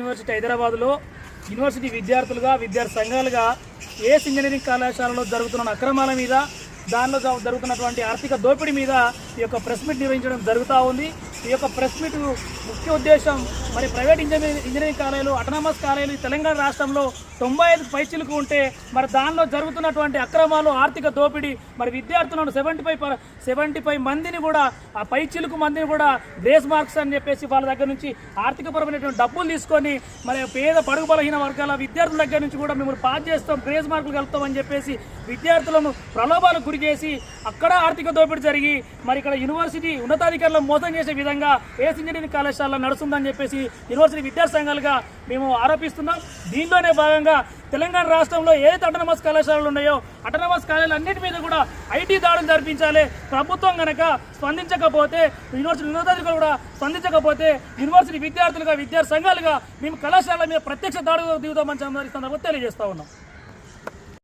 University హైదరాబాద్లో university విద్యార్థులుగా విద్యార్థి సంఘాలుగా ఏఎస్ ఇంజనీరింగ్ కళాశాలలో జరుగుతున్న అక్రమాల మీద దానిలో జరుగుతున్నటువంటి ఆర్థిక దోపిడీ మీద ఈ యొక్క ప్రెస్ మీట్ నిర్వహించడం జరుగుతూ ఉంది. ఈ యొక్క ప్రెస్ మీట్ ముఖ్య ఉద్దేశం మరి ప్రైవేట్ ఇంజనీరింగ్ ఇంజనీరింగ్ కాలేజీలు అటనామస్ కాలేజీలు తెలంగాణ రాష్ట్రంలో తొంభై ఐదు పైచిలకు ఉంటే మరి దానిలో జరుగుతున్నటువంటి అక్రమాలు ఆర్థిక దోపిడీ మరి విద్యార్థులను సెవెంటీ ఫైవ్ సెవెంటీ ఫైవ్ మందిని కూడా ఆ పైచిలుకు మందిని కూడా గ్రేస్ మార్క్స్ అని చెప్పేసి వాళ్ళ దగ్గర నుంచి ఆర్థికపరమైనటువంటి డబ్బులు తీసుకొని మరి పేద పడుగు బలహీన వర్గాల విద్యార్థుల దగ్గర నుంచి కూడా మిమ్మల్ని పాస్ చేస్తాం గ్రేస్ మార్కులు కలుపుతామని చెప్పేసి విద్యార్థులను ప్రలోభాలకు గురి చేసి అక్కడ ఆర్థిక దోపిడీ జరిగి మరి ఇక్కడ యూనివర్సిటీ ఉన్నతాధికారులను మోసం చేసే విధంగా ఏఎస్ ఇంజనీరింగ్ కళాశాల నడుస్తుందని చెప్పేసి యూనివర్సిటీ విద్యార్థి సంఘాలుగా మేము ఆరోపిస్తున్నాం. దీనిలోనే భాగంగా తెలంగాణ రాష్ట్రంలో ఏదైతే అటనమస్ కళాశాలలు ఉన్నాయో అటనమస్ కాలేజీలు అన్నిటి మీద కూడా ఐటీ దాడులు జరిపించాలి. ప్రభుత్వం కనుక స్పందించకపోతే యూనివర్సిటీ ఉన్నతాధికారులు కూడా స్పందించకపోతే యూనివర్సిటీ విద్యార్థులుగా విద్యార్థి సంఘాలుగా మేము కళాశాల మీద ప్రత్యక్ష దాడులు దిగుతామని సందర్భంగా తెలియజేస్తా ఉన్నాం.